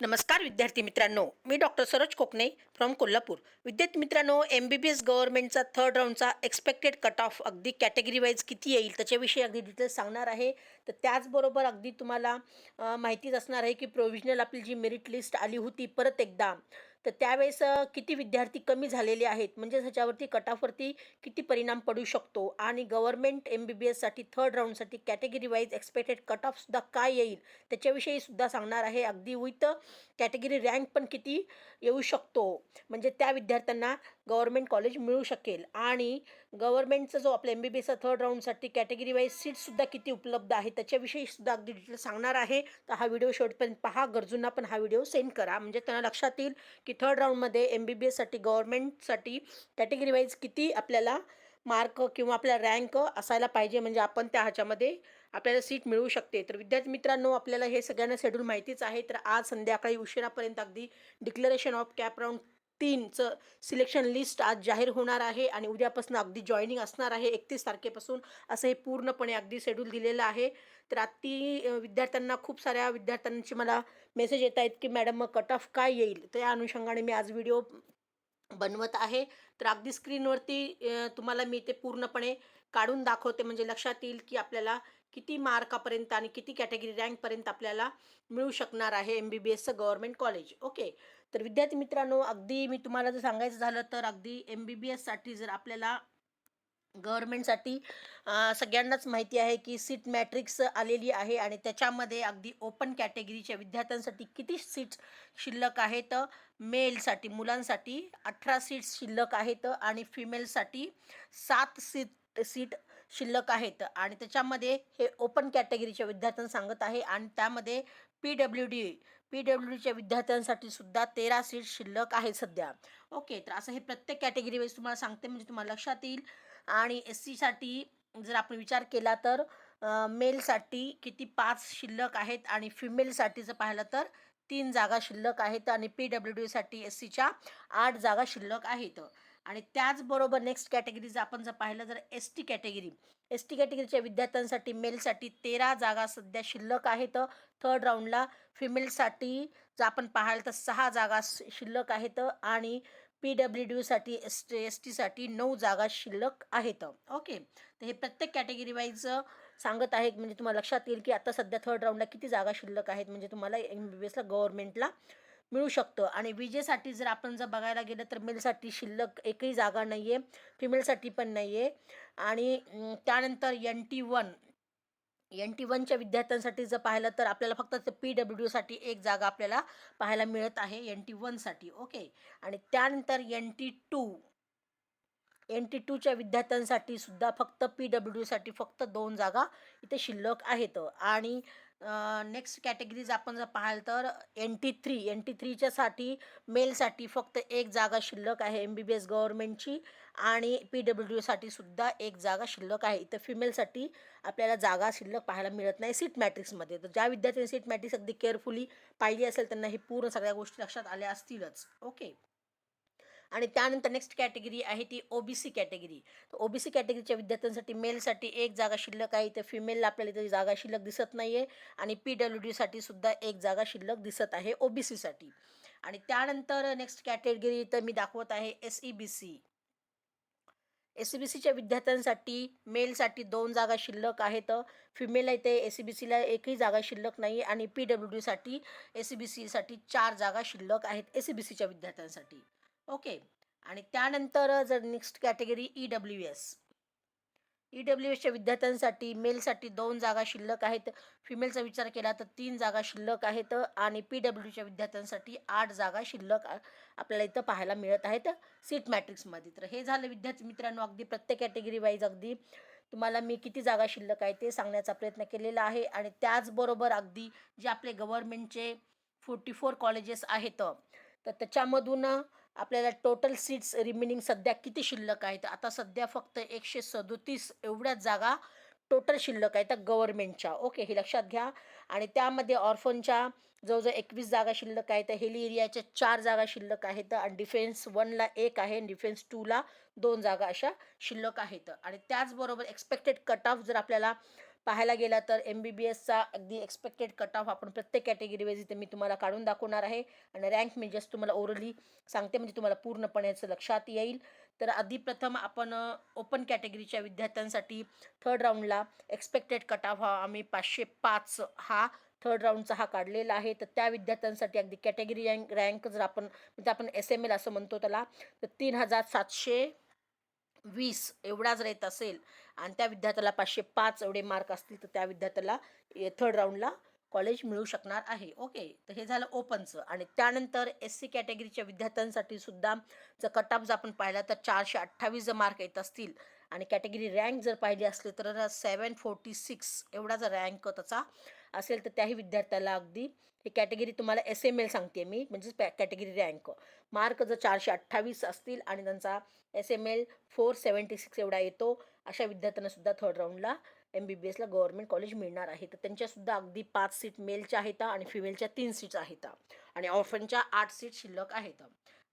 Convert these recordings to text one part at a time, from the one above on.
नमस्कार विद्यार्थी मित्रांनो मी डॉक्टर सरोज कोकणे फ्रॉम कोल्हापूर. विद्यार्थी मित्रांनो एम बी बी एस गव्हर्नमेंटचा थर्ड राऊंडचा एक्सपेक्टेड कट ऑफ अगदी कॅटेगरी वाईज किती येईल त्याच्याविषयी अगदी डिटेल्स सांगणार आहे. तर त्याचबरोबर अगदी तुम्हाला माहितीच असणार आहे की प्रोव्हिजनल आपली जी मेरिट लिस्ट आली होती परत एकदा तर त्यावेळेस किती विद्यार्थी कमी झालेले आहेत? म्हणजे ह्याच्यावरती कटाफवरती किती परिणाम पडू शकतो? आणि गव्हर्मेंट एम बी बी एससाठी थर्ड राऊंडसाठी कॅटेगरी वाईज एक्सपेक्टेड कट ऑफसुद्धा काय येईल? त्याच्याविषयी सुद्धा सांगणार आहे. अगदी विथ कॅटेगरी रँक पण किती येऊ शकतो? म्हणजे त्या विद्यार्थ्यांना गव्हर्मेंट कॉलेज मिळू शकेल. आणि गव्हर्मेंटचा जो आपल्या एम बी बी एसचा थर्ड राऊंडसाठी कॅटेगरी वाईज सीटसुद्धा किती उपलब्ध आहे त्याच्याविषयी सुद्धा अगदी डिटेल सांगणार आहे. तर हा व्हिडिओ शेवटपर्यंत पहा. गरजूंना पण हा व्हिडिओ सेंड करा. म्हणजे त्यांना लक्षात येईल की थर्ड राऊंडमध्ये एम बी बी एससाठी गव्हर्मेंटसाठी कॅटेगरी वाईज किती आपल्याला मार्क किंवा आपला रँक असायला पाहिजे. म्हणजे आपण त्या ह्याच्यामध्ये आपल्याला सीट मिळू शकते. तर विद्यार्थी मित्रांनो आपल्याला हे सगळ्यांना शेड्यूल माहितीच आहे. तर आज संध्याकाळी उशिरापर्यंत अगदी डिक्लरेशन ऑफ कॅप राऊंड तीनचं सिलेक्शन लिस्ट आज जाहीर होणार आहे आणि उद्यापासून अगदी जॉईनिंग असणार आहे एकतीस तारखेपासून असं हे पूर्णपणे अगदी शेड्यूल दिलेलं आहे. तर ती विद्यार्थ्यांना खूप साऱ्या विद्यार्थ्यांची मला मेसेज येत आहेत की मॅडम मग कट ऑफ काय येईल? तर या अनुषंगाने मी आज व्हिडिओ बनवत आहे. तर अगदी स्क्रीनवरती तुम्हाला मी ते पूर्णपणे काढून दाखवते. म्हणजे लक्षात येईल की आपल्याला किती मार्कापर्यंत आणि किती कॅटेगरी रँकपर्यंत आपल्याला मिळू शकणार आहे एम बी बी एसचं गव्हर्मेंट कॉलेज ओके तर विद्यार्थी मित्रांनो अगदी मी तुम्हाला जर सांगायचं झालं तर अगदी एम बी बी एससाठी जर आपल्याला गव्हर्मेंटसाठी सगळ्यांनाच माहिती आहे की सीट मॅट्रिक्स आलेली आहे आणि त्याच्यामध्ये अगदी ओपन कॅटेगरीच्या विद्यार्थ्यांसाठी किती सीट्स शिल्लक आहेत? मेलसाठी मुलांसाठी अठरा सीट्स शिल्लक आहेत आणि फिमेलसाठी सात सीट सीट शिल्लक आहेत. आणि त्याच्यामध्ये हे ओपन कॅटेगरीच्या विद्यार्थ्यांना सांगत आहे आणि त्यामध्ये P W D P W डीच्या विद्यार्थ्यांसाठी सुद्धा तेरा सीट शिल्लक आहे सध्या. ओके तर असं हे प्रत्येक कॅटेगरी वाईज तुम्हाला सांगते म्हणजे तुम्हाला लक्षात येईल. आणि एस सीसाठी जर आपण विचार केला तर मेलसाठी किती पाच शिल्लक आहेत आणि फिमेलसाठी जर पाहिलं तर तीन जागा शिल्लक आहेत आणि पी डब्ल्यू डीसाठी एस सीच्या आठ जागा शिल्लक आहेत. आणि त्याचबरोबर नेक्स्ट कॅटेगरी जर आपण जर पाहिलं जर S T category S T कॅटेगरीच्या विद्यार्थ्यांसाठी मेलसाठी तेरा जागा सध्या शिल्लक आहेत. थर्ड राऊंडला फिमेलसाठी जर आपण पाहाल तर सहा जागा शिल्लक आहेत आणि पी डब्ल्यू डीसाठी एस टी एस टीसाठी नऊ जागा शिल्लक आहेत. ओके तर हे प्रत्येक कॅटेगरी वाईज सांगत आहे म्हणजे तुम्हाला लक्षात येईल की आता सध्या थर्ड राऊंडला किती जागा शिल्लक आहेत. म्हणजे तुम्हाला एम बी बी एसला गव्हर्नमेंटला मिळू शकतं. आणि विजेसाठी जर आपण जर बघायला गेलं तर मेलसाठी शिल्लक एकही जागा नाही आहे फिमेलसाठी पण नाही आहे आणि त्यानंतर N T one N T वनच्या विद्यार्थ्यांसाठी जर पाहिलं तर आपल्याला फक्त पी डब्ल्यू डीसाठी एक जागा आपल्याला पाहायला मिळत आहे एन टी वनसाठी ओके? आणि त्यानंतर N T two N T टूच्या विद्यार्थ्यांसाठी सुद्धा फक्त पी डब्ल्यू डीसाठी फक्त दोन जागा इथे शिल्लक आहेत. आणि नेक्स्ट कॅटेगरीज आपण जर पाहाल तर N T three N T थ्रीच्यासाठी मेलसाठी फक्त एक जागा शिल्लक आहे एम बी बी एस गव्हर्मेंटची आणि पी डब्ल्यू डीसाठी सुद्धा एक जागा शिल्लक आहे. इथं फिमेलसाठी आपल्याला जागा शिल्लक पाहायला मिळत नाही सीट मॅट्रिक्समध्ये तर ज्या विद्यार्थ्यांनी सीट मॅट्रिक्स अगदी केअरफुली पाहिली असेल त्यांना हे पूर्ण सगळ्या गोष्टी लक्षात आल्या असतीलच. ओके आणि त्यानंतर नेक्स्ट कॅटेगरी आहे ती ओ बी सी कॅटेगरी तर ओ बी सी कॅटेगरीच्या विद्यार्थ्यांसाठी मेलसाठी एक जागा शिल्लक आहे. तर फिमेलला आपल्याला इथे जागा शिल्लक दिसत नाही आहे आणि पी डब्ल्यू डीसाठी सुद्धा एक जागा शिल्लक दिसत आहे ओ बी सीसाठी आणि त्यानंतर नेक्स्ट कॅटेगरी तर मी दाखवत आहे S E B C S C B सीच्या विद्यार्थ्यांसाठी मेलसाठी दोन जागा शिल्लक आहेत. फिमेल इथे एस सी बी सीला एकही जागा शिल्लक नाही आणि पी डब्ल्यू डीसाठी एस सी बी सीसाठी चार जागा शिल्लक आहेत एस सी बी सीच्या विद्यार्थ्यांसाठी. ओके. आणि त्यानंतर जर next category E W S E W एसच्या विद्यार्थ्यांसाठी मेलसाठी दोन जागा शिल्लक आहेत. फिमेलचा विचार केला तर तीन जागा शिल्लक आहेत आणि पी डब्ल्यूच्या विद्यार्थ्यांसाठी आठ जागा शिल्लक आपल्याला इथं पाहायला मिळत आहेत. सीट मॅट्रिक्समध्ये तर हे झालं विद्यार्थी मित्रांनो अगदी प्रत्येक कॅटेगरी वाईज अगदी. तुम्हाला मी किती जागा शिल्लक आहे ते सांगण्याचा प्रयत्न केलेला आहे. आणि त्याचबरोबर अगदी जे आपले गव्हर्नमेंटचे फोर्टी फोर कॉलेजेस आहेत तर त्याच्यामधून आपल्याला टोटल सीट्स रिमेनिंग सध्या किती शिल्लक आहेत? आता सध्या फक्त एकशे सदोतीस एवढ्याच जागा टोटल शिल्लक आहेत गव्हर्नमेंटच्या ओके हे लक्षात घ्या. आणि त्यामध्ये ऑर्फनच्या जवळजवळ एकवीस जागा शिल्लक आहेत. हेली एरियाच्या चार जागा शिल्लक आहेत. आणि डिफेन्स वनला एक आहे आणि डिफेन्स टूला दोन जागा अशा शिल्लक आहेत. आणि त्याचबरोबर एक्सपेक्टेड कट ऑफ जर आपल्याला पाहायला गेला तर एम बी बी एसचा अगदी एक्सपेक्टेड कट ऑफ आपण प्रत्येक कॅटेगरीवाईज इथे मी तुम्हाला काढून दाखवणार आहे. आणि रँक मी जस्ट तुम्हाला ओरली सांगते म्हणजे तुम्हाला पूर्णपणे याचं लक्षात येईल. तर आधी प्रथम आपण ओपन कॅटेगरीच्या विद्यार्थ्यांसाठी थर्ड राऊंडला एक्सपेक्टेड कट ऑफ हा आम्ही पाचशे पाच हा थर्ड राऊंडचा हा काढलेला आहे. तर त्या विद्यार्थ्यांसाठी अगदी कॅटेगरी रँक रँक जर आपण म्हणजे आपण एस एम एल असं म्हणतो त्याला तर तीन हजार सातशे वीस एवढा जर येत असेल आणि त्या विद्यार्थ्याला पाचशे पाच एवढे मार्क असतील तर त्या विद्यार्थ्याला थर्ड राऊंडला कॉलेज मिळू शकणार आहे. ओके तर हे झालं ओपनचं आणि त्यानंतर एस सी कॅटेगरीच्या विद्यार्थ्यांसाठी सुद्धा जर कट ऑफ जर आपण पाहिला तर चारशे अठ्ठावीस जर मार्क येत असतील आणि कॅटेगरी रँक जर पाहिली असली तर सेवन फोर्टी सिक्स एवढा जर रँक त्याचा असेल तर त्याही विद्यार्थ्याला अगदी ही कॅटेगरी तुम्हाला एस एम एल सांगते मी म्हणजेच पॅ कॅटेगरी रँक. मार्क जर चारशे अठ्ठावीस असतील आणि त्यांचा S M L four seventy six एवढा येतो अशा विद्यार्थ्यांनासुद्धा थर्ड राऊंडला एम बी बी एसला गव्हर्नमेंट कॉलेज मिळणार आहे. तर त्यांच्यासुद्धा अगदी पाच सीट मेलच्या आहेत आणि फिमेलच्या तीन सीट्स आहेत. आणि ऑर्फनच्या आठ सीट शिल्लक आहेत.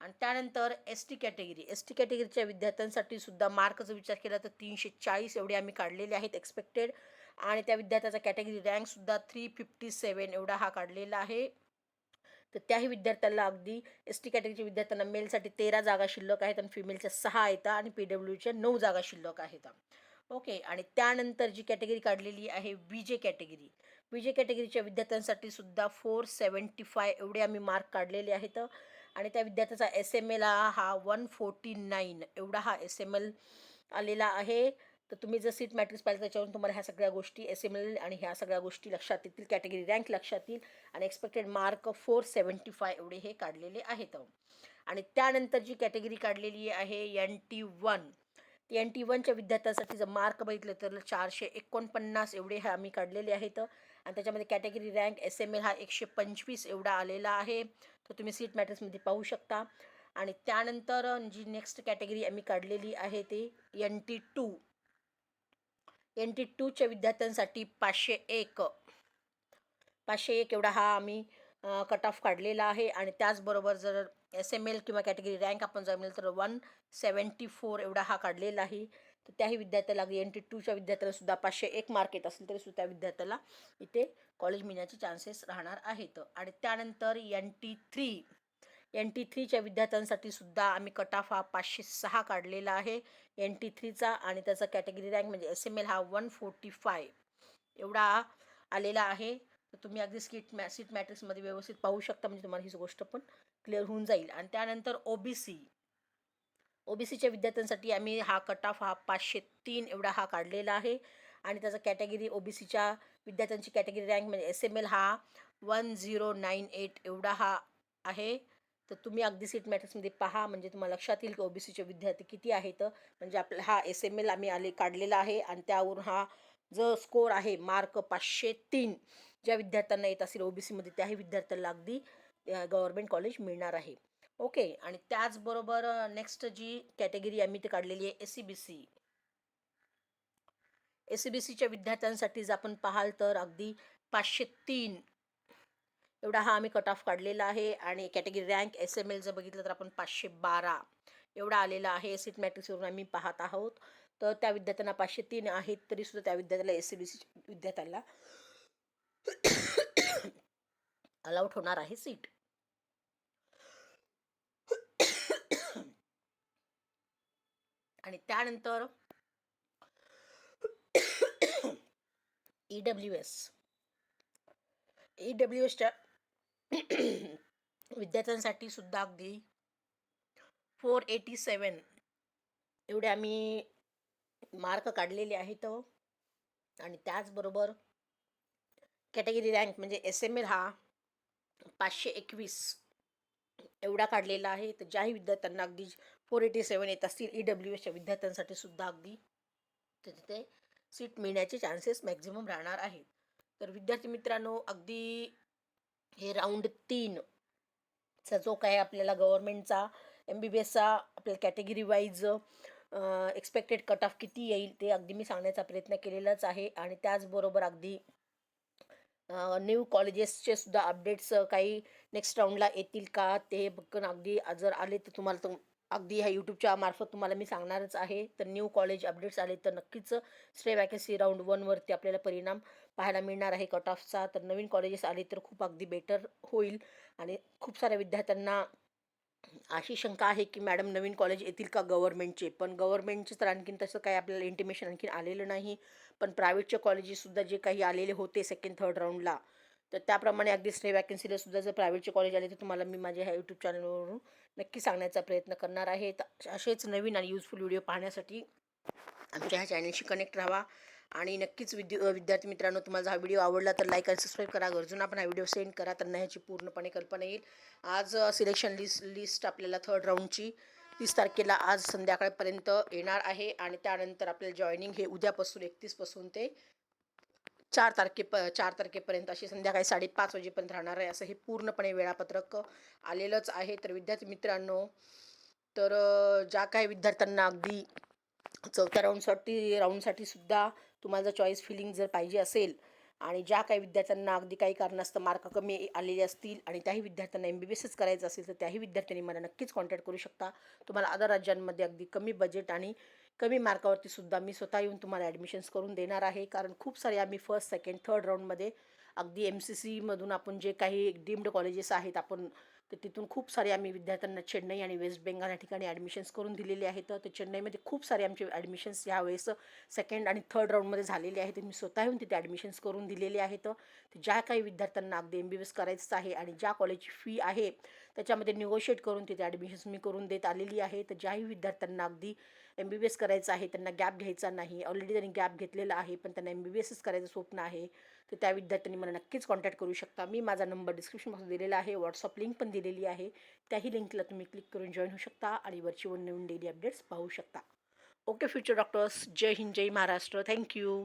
आणि त्यानंतर S T category S T कॅटेगरीच्या विद्यार्थ्यांसाठी सुद्धा मार्कचा विचार केला तर तीनशे चाळीस एवढे आम्ही काढलेले आहेत. एक्सपेक्टेड आणि त्या विद्यार्थ्याचा कॅटेगरी रँकसुद्धा थ्री फिफ्टी सेवन एवढा हा काढलेला आहे. तर त्याही विद्यार्थ्याला अगदी एस टी कॅटेगरीच्या विद्यार्थ्यांना मेलसाठी तेरा जागा शिल्लक आहेत आणि फिमेलच्या सहा आहेत आणि पी डब्ल्यूच्या नऊ जागा शिल्लक आहेत. ओके आणि त्यानंतर जी कॅटेगरी काढलेली आहे B J category B J कॅटेगरीच्या विद्यार्थ्यांसाठी सुद्धा फोर सेवन्टी फाय एवढे आम्ही मार्क काढलेले आहेत. आणि त्या विद्यार्थ्याचा एस एम एल हा वन फोर्टी नाईन एवढा हा एस एम एल आलेला आहे. तर तुम्ही जर सीट मॅट्रिक्स पाहिलं त्याच्यावरून तुम्हाला ह्या सगळ्या गोष्टी एस एम एल आणि ह्या सगळ्या गोष्टी लक्षात येतील. कॅटेगरी रँक लक्षात येईल आणि expected mark four seventy five एवढे हे काढलेले आहेत. आणि त्यानंतर जी कॅटेगरी काढलेली आहे N T one N T वनच्या विद्यार्थ्यांसाठी जर मार्क बघितलं तर चारशे एकोणपन्नास एवढे हे आम्ही काढलेले आहेत. आणि त्याच्यामध्ये category rank S M L हा एकशे पंचवीस एवढा आलेला आहे. तर तुम्ही सीट मॅट्रिक्समध्ये पाहू शकता. आणि त्यानंतर जी नेक्स्ट कॅटेगरी आम्ही काढलेली आहे ती N T two N T टूच्या विद्यार्थ्यांसाठी पाचशे एक. पाचशे एक एवढा हा आम्ही कट ऑफ काढलेला आहे आणि त्याचबरोबर जर एस एम एल किंवा कॅटेगरी रँक आपण जर मिळेल तर वन सेवन्टी फोर एवढा हा काढलेला आहे. तर त्याही विद्यार्थ्याला एन टी टूच्या विद्यार्थ्यालासुद्धा पाचशे एक मार्क येत असेल तरी सुद्धा त्या विद्यार्थ्याला इथे कॉलेज मिळण्याचे चान्सेस राहणार आहेत. आणि त्यानंतर N T three N T थ्रीच्या विद्यार्थ्यांसाठी सुद्धा आम्ही कट ऑफ हा पाचशे सहा काढलेला आहे. एन टी थ्रीचा आणि त्याचा कॅटेगरी रँक म्हणजे एस एम एल हा वन फोर्टी फाय एवढा आलेला आहे. तर तुम्ही अगदी स्किट मॅ सीट मॅट्रिक्समध्ये व्यवस्थित पाहू शकता. म्हणजे तुम्हाला ही गोष्ट पण क्लिअर होऊन जाईल. आणि त्यानंतर ओ बी सी ओ बी सीच्या विद्यार्थ्यांसाठी आम्ही हा कट ऑफ हा पाचशे तीन एवढा हा काढलेला आहे. आणि त्याचा कॅटेगरी ओ बी सीच्या विद्यार्थ्यांची कॅटेगरी रँक म्हणजे एस एम एल हा वन झिरो नाईन एट एवढा हा आहे. तर तुम्ही अगदी सीट मॅटर्समध्ये पहा म्हणजे तुम्हाला लक्षात येईल की ओ बी सीचे विद्यार्थी किती आहेत. म्हणजे आपला हा एस एम एल आम्ही आले काढलेला आहे आणि त्यावरून हा जो स्कोर आहे मार्क पाचशे तीन ज्या विद्यार्थ्यांना येत असेल ओ बी सीमध्ये त्याही विद्यार्थ्यांना अगदी गव्हर्मेंट कॉलेज मिळणार आहे. ओके आणि त्याचबरोबर नेक्स्ट जी कॅटेगरी आम्ही ते काढलेली आहे S C B C S C B सीच्या विद्यार्थ्यांसाठी जर आपण पाहाल तर अगदी पाचशे तीन एवढा हा आम्ही कट ऑफ काढलेला आहे आणि category rank S M L जर बघितलं तर आपण पाचशे बारा एवढा आलेला आहे. सीट मॅट्रिक्सवरून आम्ही पाहत आहोत. तर त्या विद्यार्थ्यांना पाचशे तीन आहेत तरीसुद्धा त्या विद्यार्थ्याला एस सी बी सी विद्यार्थ्याला अलाउट होणार आहे सीट आणि त्यानंतर E W S E W एसच्या विद्यार्थ्यांसाठी सुद्धा अगदी फोर एटी सेवन एवढे आम्ही मार्क काढलेले आहेत हो. आणि त्याचबरोबर कॅटेगरी रँक म्हणजे एस एम एल हा पाचशे एकवीस एवढा काढलेला आहे. तर ज्याही विद्यार्थ्यांना अगदी फोर एटी सेवन येत असतील ई डब्ल्यू एसच्या विद्यार्थ्यांसाठी सुद्धा अगदी तिथे सीट मिळण्याचे चान्सेस मॅक्झिमम राहणार आहेत. तर विद्यार्थी मित्रांनो अगदी हे राऊंड तीनचा जो काय आपल्याला गव्हर्मेंटचा एम बी बी एसचा आपल्याला category wise expected cut off किती येईल ते अगदी मी सांगण्याचा प्रयत्न केलेलाच आहे आणि त्याचबरोबर अगदी न्यू कॉलेजेसचे सुद्धा अपडेट्स काही नेक्स्ट राऊंडला येतील का ते बघून अगदी जर आले तर तुम्हाला तुम अगदी ह्या यूट्यूबच्या मार्फत तुम्हाला मी सांगणारच आहे. तर न्यू कॉलेज अपडेट्स आले तर नक्कीच स्टे वॅकन्सी राऊंड वनवरती आपल्याला परिणाम पाहायला मिळणार आहे कट ऑफचा तर नवीन कॉलेजेस आले तर खूप अगदी बेटर होईल. आणि खूप साऱ्या विद्यार्थ्यांना अशी शंका आहे की मॅडम नवीन कॉलेज येतील का गव्हर्नमेंटचे पण गव्हर्नमेंटचे तर आणखीन तसं काही आपल्याला इंटिमेशन आणखीन आलेलं नाही. पण प्रायव्हेटचे कॉलेजेससुद्धा जे काही आलेले होते सेकंड थर्ड राऊंडला तर त्याप्रमाणे अगदी स्टे वॅकन्सीला सुद्धा जर प्रायव्हेटचे कॉलेज आले तर तुम्हाला मी माझ्या ह्या यूट्यूब चॅनलवरून नक्की सांगण्याचा प्रयत्न करणार आहे. तर असेच नवीन आणि युजफुल व्हिडिओ पाहण्यासाठी आमच्या ह्या चॅनलशी कनेक्ट राहा. आणि नक्कीच विद्य विद्यार्थी मित्रांनो तुम्हाला हा व्हिडिओ आवडला तर लाईक आणि सबस्क्राईब करा. गरजून आपण हा व्हिडिओ सेंड करा त्यांना ह्याची पूर्णपणे कल्पना येईल. आज सिलेक्शन लिस्ट लिस्ट आपल्याला थर्ड राऊंडची तीस तारखेला आज संध्याकाळपर्यंत येणार आहे. आणि त्यानंतर आपल्याला जॉईनिंग हे उद्यापासून एकतीसपासून ते चार तारखे प चार तारखेपर्यंत अशी संध्याकाळी साडेपाच वाजेपर्यंत राहणार आहे. असं हे पूर्णपणे वेळापत्रक आलेलंच आहे. तर विद्यार्थी मित्रांनो तर ज्या काही विद्यार्थ्यांना अगदी चौथ्या राऊंडसाठी राऊंडसाठी सुद्धा तुम्हाला जर चॉईस फिलिंग जर पाहिजे असेल आणि ज्या काही विद्यार्थ्यांना अगदी काही कारणास्तव मार्क कमी आलेले असतील आणि त्याही विद्यार्थ्यांना एम बी बी एसच करायचं असेल तर त्याही विद्यार्थ्यांनी मला नक्कीच कॉन्टॅक्ट करू शकता. तुम्हाला अदर राज्यांमध्ये अगदी कमी बजेट आणि कमी मार्कावरती सुद्धा मी स्वतः येऊन तुम्हाला ॲडमिशन्स करून देणार आहे. कारण खूप सारे आम्ही फर्स्ट सेकंड थर्ड राऊंडमध्ये अगदी एम सी सीमधून आपण जे काही डीम्ड कॉलेजेस आहेत आपण तर तिथून खूप सारे आम्ही विद्यार्थ्यांना चेन्नई आणि वेस्ट बेंगाल या ठिकाणी ॲडमिशन्स करून दिलेले आहेत. तर चेन्नईमध्ये खूप सारे आमचे ॲडमिशन्स यावेळेस सेकंड आणि थर्ड राऊंडमध्ये झालेले आहेत. मी स्वतःहून तिथे ॲडमिशन्स करून दिलेले आहेत. ज्या काही विद्यार्थ्यांना अगदी एम बी बी एस करायचं आहे आणि ज्या कॉलेजची फी आहे त्याच्यामध्ये निगोशिएट करून तिथे ॲडमिशन्स मी करून देत आलेली आहे. तर ज्याही विद्यार्थ्यांना अगदी एम बी बी एस करायचं आहे त्यांना गॅप घ्यायचा नाही. ऑलरेडी त्यांनी गॅप घेतलेला आहे पण त्यांना एम बी बी एसच करायचं स्वप्न आहे. तर त्या विद्यार्थ्यांनी मला नक्कीच कॉन्टॅक्ट करू शकता. मी माझा नंबर डिस्क्रिप्शन दिलेला आहे. व्हॉट्सअप लिंक पण दिलेली आहे. त्याही लिंकला तुम्ही क्लिक करून जॉईन होऊ शकता आणि वरची वन नवीन डेली अपडेट्स पाहू शकता. ओके फ्युचर डॉक्टर्स जय हिंद जय महाराष्ट्र. Thank you